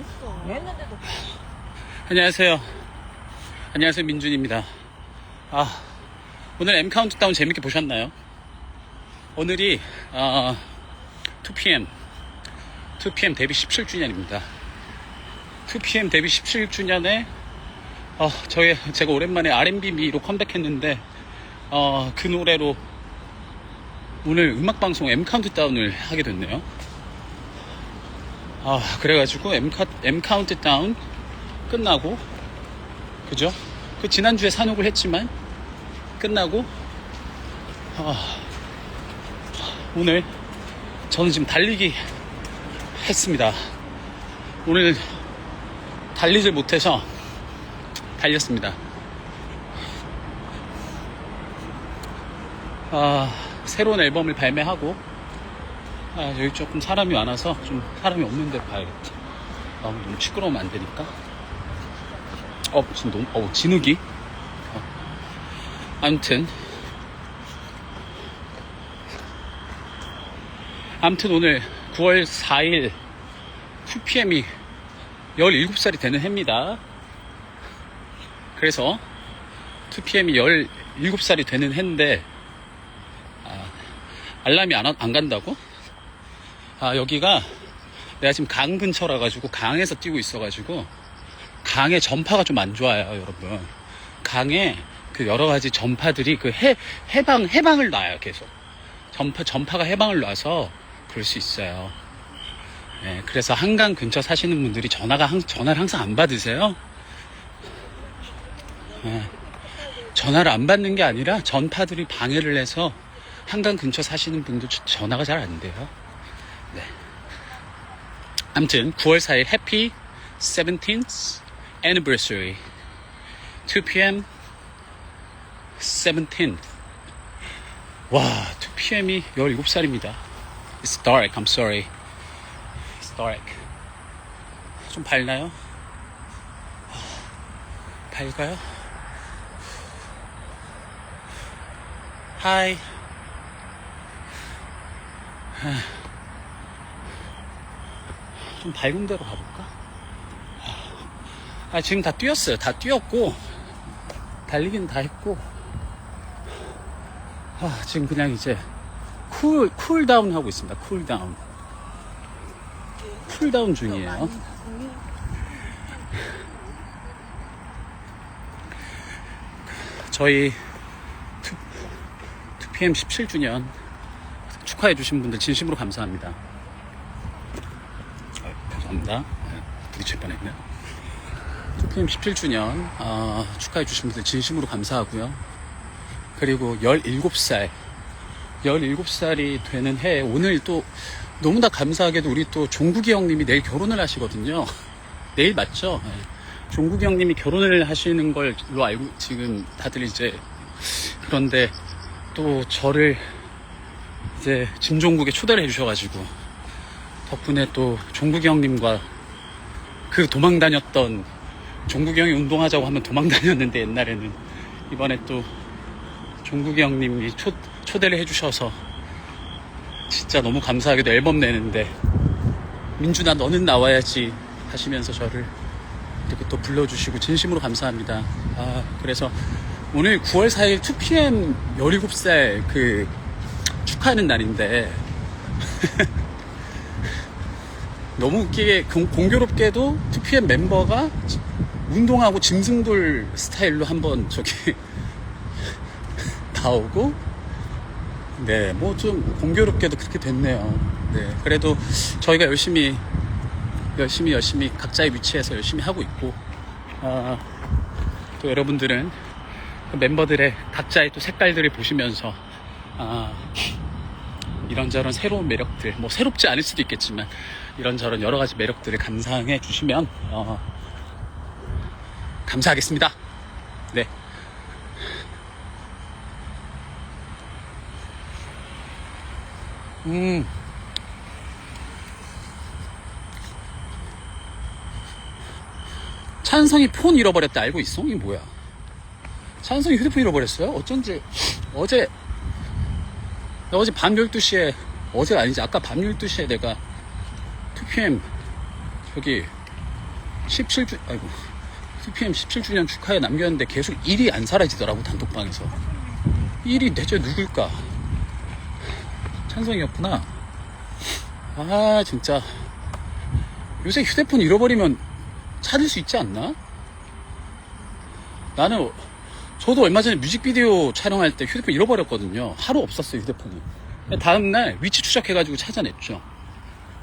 했어. 했는데도 안녕하세요. 안녕하세요. 민준입니다. 아, 오늘 M 카운트다운 재밌게 보셨나요? 오늘이, 어, 2PM, 2PM 데뷔 17주년입니다. 2PM 데뷔 17주년에, 어, 저희, 제가 오랜만에 R&B 미로 컴백했는데, 어, 그 노래로 오늘 음악 방송 M 카운트다운을 하게 됐네요. 아, 그래가지고 M, 카, M 카운트다운 끝나고 그죠? 그 지난주에 산옥을 했지만 끝나고 아, 오늘 저는 지금 달리기 했습니다. 오늘 달리질 못해서 달렸습니다. 아, 새로운 앨범을 발매하고 아, 여기 조금 사람이 많아서 좀 사람이 없는 데 봐야겠다. 아, 너무 시끄러우면 안 되니까. 어, 지금 너무, 어, 진흙이. 어. 아무튼. 아무튼 오늘 9월 4일 2PM이 17살이 되는 해입니다. 그래서 2PM이 17살이 되는 해인데, 아, 알람이 안, 와- 안 간다고? 아, 여기가 내가 지금 강 근처라 가지고 강에서 뛰고 있어 가지고 강의 전파가 좀 안 좋아요, 여러분. 강에 그 여러 가지 전파들이 그 해, 해방, 해방을 놔요, 계속. 전파, 전파가 해방을 놔서 그럴 수 있어요. 예, 그래서 한강 근처 사시는 분들이 전화가, 항, 전화를 항상 안 받으세요. 예, 전화를 안 받는 게 아니라 전파들이 방해를 해서 한강 근처 사시는 분들 전화가 잘 안 돼요. 네. 아무튼 9월 4일 해피 17th anniversary 2pm 17th 와 2pm이 17살입니다 It's dark I'm sorry It's dark 좀 밝나요? 밝아요? Hi 좀 밝은 데로 가볼까? 아, 지금 다 뛰었어요. 다 뛰었고, 달리기는 다 했고, 아, 지금 그냥 이제 쿨, 쿨다운 하고 있습니다. 쿨다운. 쿨다운 중이에요. 저희 2, PM 17주년 축하해 주신 분들 진심으로 감사합니다. 아, 죄송합니다. 네, 부딪힐 뻔했네요. 2PM 17주년 어, 축하해 주신 분들 진심으로 감사하고요. 그리고 17살 17살이 되는 해 오늘 또 너무나 감사하게도 우리 또 종국이 형님이 내일 결혼을 하시거든요. 내일 맞죠? 네. 종국이 형님이 결혼을 하시는 걸로 알고 지금 다들 이제 그런데 또 저를 이제 진종국에 초대를 해주셔가지고 덕분에 또 종국이 형님과 그 도망 다녔던 종국이 형이 운동하자고 하면 도망 다녔는데 옛날에는 이번에 또 종국이 형님이 초, 초대를 해주셔서 진짜 너무 감사하게도 앨범 내는데 민준아 너는 나와야지 하시면서 저를 이렇게 또 불러주시고 진심으로 감사합니다. 아 그래서 오늘 9월 4일 2PM 17살 그 축하하는 날인데 너무 웃기게 공, 공교롭게도 2PM 멤버가 운동하고 짐승돌 스타일로 한번 저기 나오고 네 뭐 좀 공교롭게도 그렇게 됐네요. 네 그래도 저희가 열심히 열심히 열심히 각자의 위치에서 열심히 하고 있고 아, 또 여러분들은 그 멤버들의 각자의 또 색깔들을 보시면서 아, 이런저런 새로운 매력들 뭐 새롭지 않을 수도 있겠지만 이런저런 여러 가지 매력들을 감상해 주시면 어, 감사하겠습니다. 네. 음. 찬성이 폰 잃어버렸다 알고 있어? 이게 뭐야? 찬성이 휴대폰 잃어버렸어요? 어쩐지 어제 나 어제 밤 12시에, 어제가 아니지. 아까 밤 12시에 내가 2PM, 저기, 17주, 아이고, 2PM 17주년 축하해 남겼는데 계속 일이 안 사라지더라고, 단톡방에서. 일이 대체 누굴까? 찬성이었구나. 아, 진짜. 요새 휴대폰 잃어버리면 찾을 수 있지 않나? 나는, 저도 얼마 전에 뮤직비디오 촬영할 때 휴대폰 잃어버렸거든요. 하루 없었어요, 휴대폰이. 다음날 위치 추적해가지고 찾아냈죠.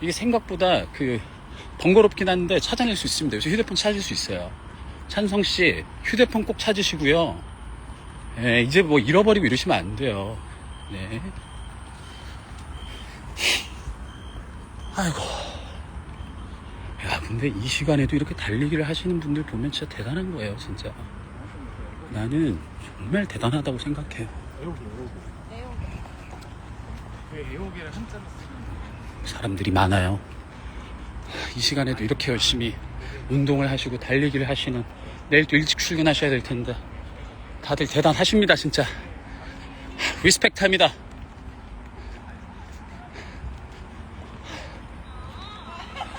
이게 생각보다 그, 번거롭긴 한데 찾아낼 수 있습니다. 요새 휴대폰 찾을 수 있어요. 찬성 씨, 휴대폰 꼭 찾으시고요. 예, 이제 뭐 잃어버리고 이러시면 안 돼요. 네. 아이고. 야, 근데 이 시간에도 이렇게 달리기를 하시는 분들 보면 진짜 대단한 거예요, 진짜. 나는 정말 대단하다고 생각해요. 애호개 애호개 왜 애호개를 한자로 쓰는 사람들이 많아요. 이 시간에도 이렇게 열심히 운동을 하시고 달리기를 하시는 내일 또 일찍 출근하셔야 될 텐데 다들 대단하십니다, 진짜. 리스펙트 합니다.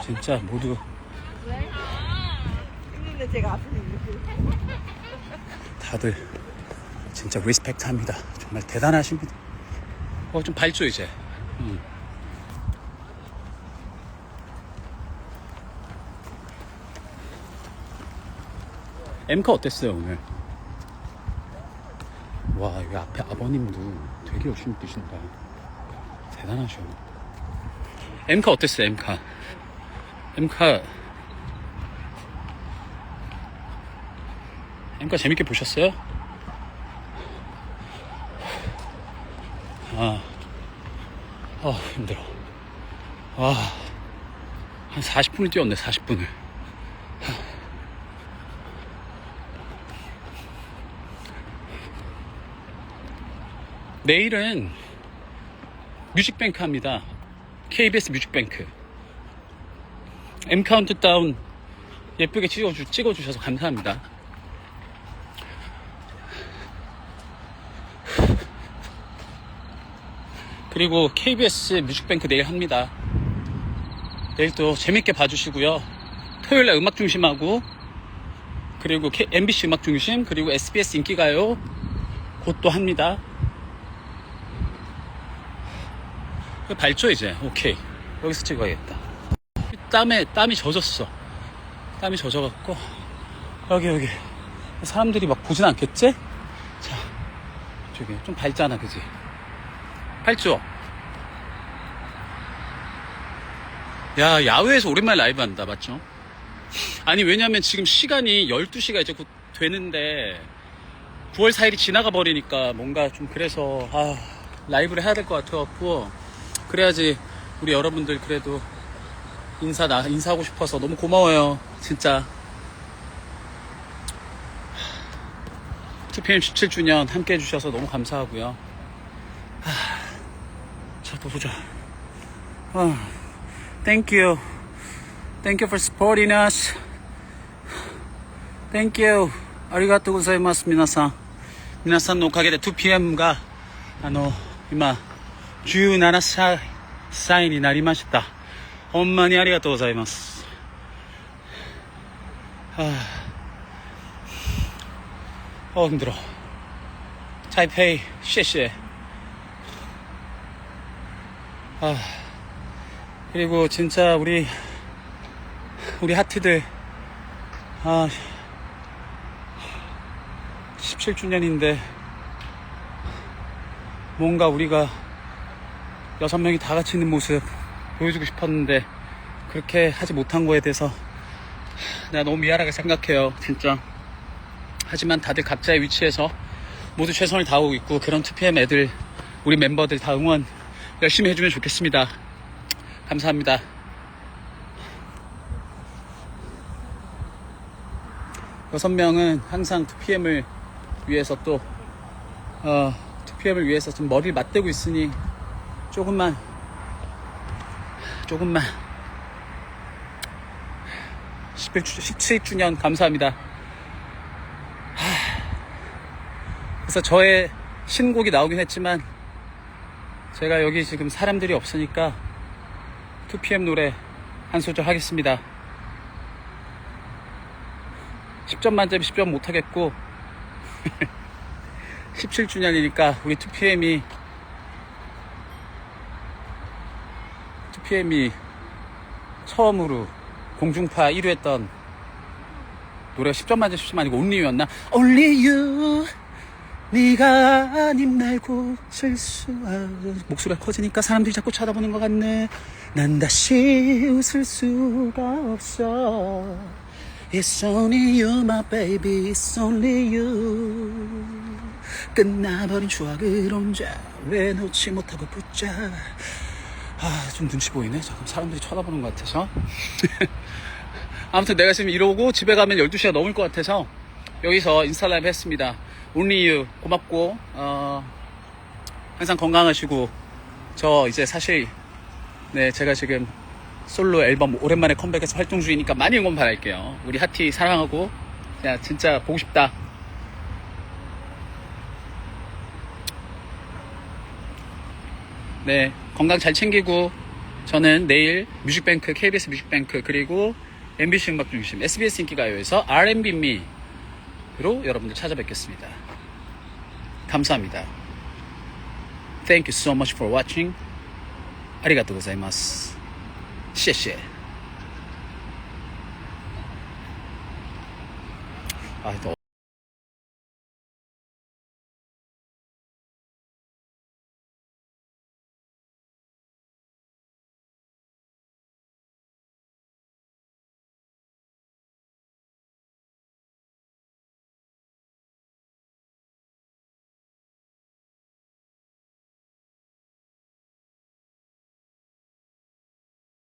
진짜 모두 했는데 제가 앞에 있는 다들 진짜 리스펙트 합니다. 정말 대단하십니다. 어, 좀 밝죠, 이제. 음. 엠카 어땠어요, 오늘? 와, 여기 앞에 아버님도 되게 열심히 뛰신다. 대단하셔. 엠카 어땠어요, 엠카? 엠카, 엠카 재밌게 보셨어요? 아, 아 힘들어. 아, 한 40분을 뛰었네, 40분을. 내일은 뮤직뱅크 합니다. KBS 뮤직뱅크. M 카운트다운 예쁘게 찍어주, 찍어주셔서 감사합니다. 그리고 KBS 뮤직뱅크 내일 합니다. 내일 또 재밌게 봐주시고요. 토요일날 음악 중심하고 그리고 MBC 음악 중심 그리고 SBS 인기가요 곧 또 합니다. 밝죠 이제 오케이 여기서 찍어야겠다. 땀에 땀이 젖었어. 땀이 젖어갖고 여기 여기 사람들이 막 보진 않겠지? 자 저기 좀 밝잖아 그지? 밝죠? 야, 야외에서 오랜만에 라이브 한다, 맞죠? 아니, 왜냐면 지금 시간이 12시가 이제 곧 되는데, 9월 4일이 지나가 버리니까 뭔가 좀 그래서, 아, 라이브를 해야 될 것 같아갖고, 그래야지 우리 여러분들 그래도 인사, 나, 인사하고 싶어서 너무 고마워요. 진짜. 2PM 17주년 함께 해주셔서 너무 감사하고요. 자, 또 보자. 아, thank you. Thank you for supporting us. Thank you. ありがとうございます、皆さん。皆さんのおかげで 2PM が、あの、今、17歳、歳になりました。ほんまにありがとうございます。はあ、어 힘들어. 타이페이, 谢谢. 아, 그리고 진짜 우리, 우리 하트들, 아, 17주년인데, 뭔가 우리가 여섯 명이 다 같이 있는 모습 보여주고 싶었는데, 그렇게 하지 못한 거에 대해서, 내가 너무 미안하게 생각해요, 진짜. 하지만 다들 각자의 위치에서 모두 최선을 다하고 있고, 그런 2PM 애들, 우리 멤버들 다 응원 열심히 해주면 좋겠습니다. 감사합니다. 여섯 명은 항상 2PM을 위해서 또, 어, 2PM을 위해서 좀 머리를 맞대고 있으니 조금만, 조금만. 17주, 17주년 감사합니다. 하, 그래서 저의 신곡이 나오긴 했지만 제가 여기 지금 사람들이 없으니까 2PM 노래 한 소절 하겠습니다. 10점 만점에 10점 못하겠고 17주년이니까 우리 2PM이 2PM이 처음으로 공중파 1위 했던 노래가 10점 만점 10점 아니고 Only였나? Only you 네가 아님 날 고칠 수 없... 목소리가 커지니까 사람들이 자꾸 쳐다보는 것 같네 난 다시 웃을 수가 없어 It's only you my baby It's only you 끝나버린 추억을 혼자 왜 놓지 못하고 붙잡 아, 좀 눈치 보이네. 잠깐 사람들이 쳐다보는 것 같아서. 아무튼 내가 지금 이러고 집에 가면 12시가 넘을 것 같아서 여기서 인스타 라이브 했습니다. You. 고맙고, 어, 항상 건강하시고, 저 이제 사실, 네, 제가 지금 솔로 앨범 오랜만에 컴백해서 활동 중이니까 많이 응원 바랄게요. 우리 하티 사랑하고, 야, 진짜 보고 싶다. 네, 건강 잘 챙기고 저는 내일 뮤직뱅크, KBS 뮤직뱅크 그리고 MBC 음악 중심 SBS 인기가요에서 R&B 미로 여러분들 찾아뵙겠습니다. 감사합니다. Thank you so much for watching. 아리가또 고자이마스. 谢谢. 아, 또